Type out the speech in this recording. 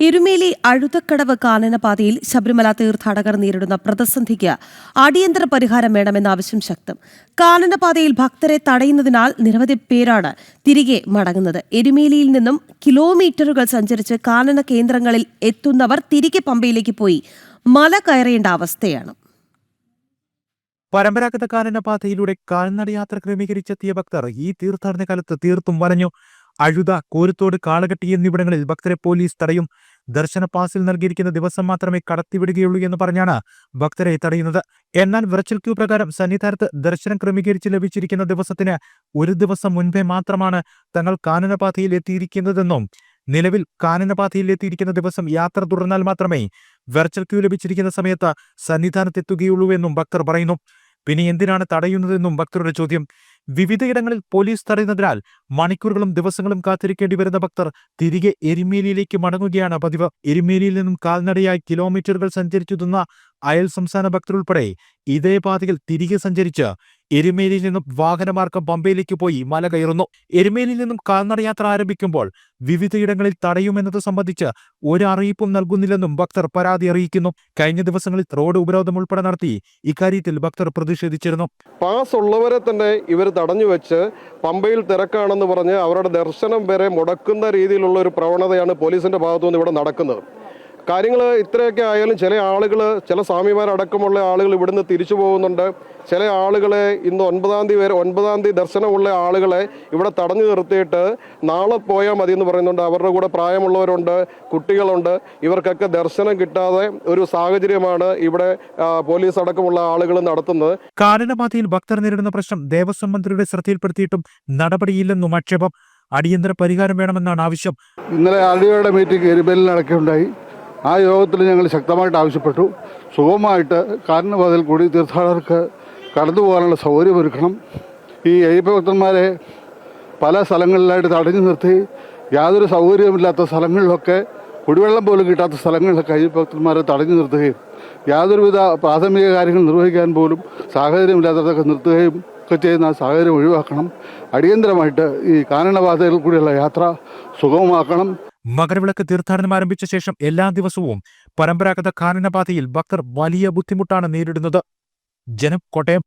എരുമേലി അഴുതക്കടവ് കാനനപാതയിൽ ശബരിമല തീർത്ഥാടകർ നേരിടുന്ന പ്രതിസന്ധിക്ക് അടിയന്തര പരിഹാരം വേണമെന്ന ആവശ്യം ശക്തം. കാനനപാതയിൽ ഭക്തരെ തടയുന്നതിനാൽ നിരവധി പേരാണ് തിരികെ മടങ്ങുന്നത്. എരുമേലിയിൽ നിന്നും കിലോമീറ്ററുകൾ സഞ്ചരിച്ച് കാനന കേന്ദ്രങ്ങളിൽ എത്തുന്നവർ തിരികെ പമ്പയിലേക്ക് പോയി മല കയറേണ്ട അവസ്ഥയാണ്. പരമ്പരാഗത കാനന പാതയിലൂടെ കാൽനടയാത്ര ക്രമീകരിച്ചെത്തിയ ഭക്തർ ഈ തീർത്ഥാടന കാലത്ത് തീർത്തും വലഞ്ഞു. അഴുത കോരുത്തോട് കാളകെട്ടി എന്നിവിടങ്ങളിൽ ഭക്തരെ പോലീസ് തടയും. ദർശന പാസിൽ നൽകിയിരിക്കുന്ന ദിവസം മാത്രമേ കടത്തിവിടുകയുള്ളൂ എന്ന് പറഞ്ഞാണ് ഭക്തരെ തടയുന്നത്. എന്നാൽ വെർച്വൽ ക്യൂ പ്രകാരം സന്നിധാനത്ത് ദർശനം ക്രമീകരിച്ച് ലഭിച്ചിരിക്കുന്ന ദിവസത്തിന് ഒരു ദിവസം മുൻപേ മാത്രമാണ് തങ്ങൾ കാനനപാതയിൽ എത്തിയിരിക്കുന്നതെന്നും നിലവിൽ കാനനപാതയിൽ എത്തിയിരിക്കുന്ന ദിവസം യാത്ര തുടർന്നാൽ മാത്രമേ വെർച്വൽ ക്യൂ ലഭിച്ചിരിക്കുന്ന സമയത്ത് സന്നിധാനത്തെത്തുകയുള്ളൂ എന്നും ഭക്തർ പറയുന്നു. പിന്നെ എന്തിനാണ് തടയുന്നതെന്നും ഭക്തരുടെ ചോദ്യം. വിവിധയിടങ്ങളിൽ പോലീസ് തടയുന്നതിനാൽ മണിക്കൂറുകളും ദിവസങ്ങളും കാത്തിരിക്കേണ്ടി വരുന്ന ഭക്തർ തിരികെ എരുമേലിയിലേക്ക് മടങ്ങുകയാണ്. പതിവ്. എരുമേലിയിൽ നിന്നും കാൽനടയായി കിലോമീറ്ററുകൾ സഞ്ചരിച്ചെത്തുന്ന അയൽ സംസ്ഥാന ഭക്തരുൾപ്പെടെ ഇതേ പാതയിൽ തിരികെ സഞ്ചരിച്ച് എരുമേലിയിൽ നിന്നും വാഹനമാർഗം പമ്പയിലേക്ക് പോയി മല കയറുന്നു. എരുമേലിയിൽ നിന്നും കാൽനടയാത്ര ആരംഭിക്കുമ്പോൾ വിവിധയിടങ്ങളിൽ തടയുമെന്നത് സംബന്ധിച്ച് ഒരു അറിയിപ്പും നൽകുന്നില്ലെന്നും ഭക്തർ പരാതി അറിയിക്കുന്നു. കഴിഞ്ഞ ദിവസങ്ങളിൽ റോഡ് ഉപരോധം ഉൾപ്പെടെ നടത്തി ഇക്കാര്യത്തിൽ ഭക്തർ പ്രതിഷേധിച്ചിരുന്നു. പാസ് ഉള്ളവരെ തന്നെ ഇവർ തടഞ്ഞു വെച്ച് പമ്പയിൽ തിരക്കാണെന്ന് പറഞ്ഞ് അവരുടെ ദർശനം വരെ മുടക്കുന്ന രീതിയിലുള്ള ഒരു പ്രവണതയാണ് പോലീസിന്റെ ഭാഗത്തുനിന്ന് ഇവിടെ നടക്കുന്നത്. കാര്യങ്ങൾ ഇത്രയൊക്കെ ആയാലും ചില ആളുകൾ ചില സ്വാമിമാരടക്കമുള്ള ആളുകൾ ഇവിടുന്ന് തിരിച്ചു പോകുന്നുണ്ട്. ചില ആളുകളെ ഇന്ന് ഒൻപതാം തീയതി വരെ ഒൻപതാം തീയതി ദർശനമുള്ള ആളുകളെ ഇവിടെ തടഞ്ഞു നിർത്തിയിട്ട് നാളെ പോയാൽ മതി എന്ന് പറയുന്നുണ്ട്. അവരുടെ കൂടെ പ്രായമുള്ളവരുണ്ട് കുട്ടികളുണ്ട്. ഇവർക്കൊക്കെ ദർശനം കിട്ടാതെ ഒരു സാഹചര്യമാണ് ഇവിടെ പോലീസ് അടക്കമുള്ള ആളുകൾ നടത്തുന്നത്. കാനനപാതയിൽ ഭക്തർ നേരിടുന്ന പ്രശ്നം ദേവസ്വം മന്ത്രിയുടെ ശ്രദ്ധയിൽപ്പെടുത്തിയിട്ടും നടപടിയില്ലെന്നും ആക്ഷേപം. അടിയന്തര പരിഹാരം വേണമെന്നാണ് ആവശ്യം. ഇന്നലെ ഒയുടെ മീറ്റിംഗ് എരുമേലിൽ നടക്കുകയുണ്ടായി. ആ യോഗത്തിൽ ഞങ്ങൾ ശക്തമായിട്ട് ആവശ്യപ്പെട്ടു. സുഖമായിട്ട് കാരണപാതയിൽ കൂടി തീർത്ഥാടകർക്ക് കടന്നു പോകാനുള്ള സൗകര്യമൊരുക്കണം ഈ അയ്യപ്പഭക്തന്മാരെ പല സ്ഥലങ്ങളിലായിട്ട് തടഞ്ഞു നിർത്തി. യാതൊരു സൗകര്യമില്ലാത്ത സ്ഥലങ്ങളിലൊക്കെ കുടിവെള്ളം പോലും കിട്ടാത്ത സ്ഥലങ്ങളിലൊക്കെ അയ്യപ്പഭക്തന്മാരെ തടഞ്ഞു നിർത്തുകയും യാതൊരുവിധ പ്രാഥമിക കാര്യങ്ങൾ നിർവഹിക്കാൻ പോലും സാഹചര്യമില്ലാത്തതൊക്കെ നിർത്തുകയും ഒക്കെ ചെയ്യുന്ന സാഹചര്യം ഒഴിവാക്കണം. അടിയന്തരമായിട്ട് ഈ കാനനപാതയിൽ കൂടിയുള്ള യാത്ര സുഗമമാക്കണം. മകരവിളക്ക് തീർത്ഥാടനം ആരംഭിച്ച ശേഷം എല്ലാ ദിവസവും പരമ്പരാഗത കാനനപാതയിൽ ഭക്തർ വലിയ ബുദ്ധിമുട്ടാണ് നേരിടുന്നത്. ജനം കോട്ടയം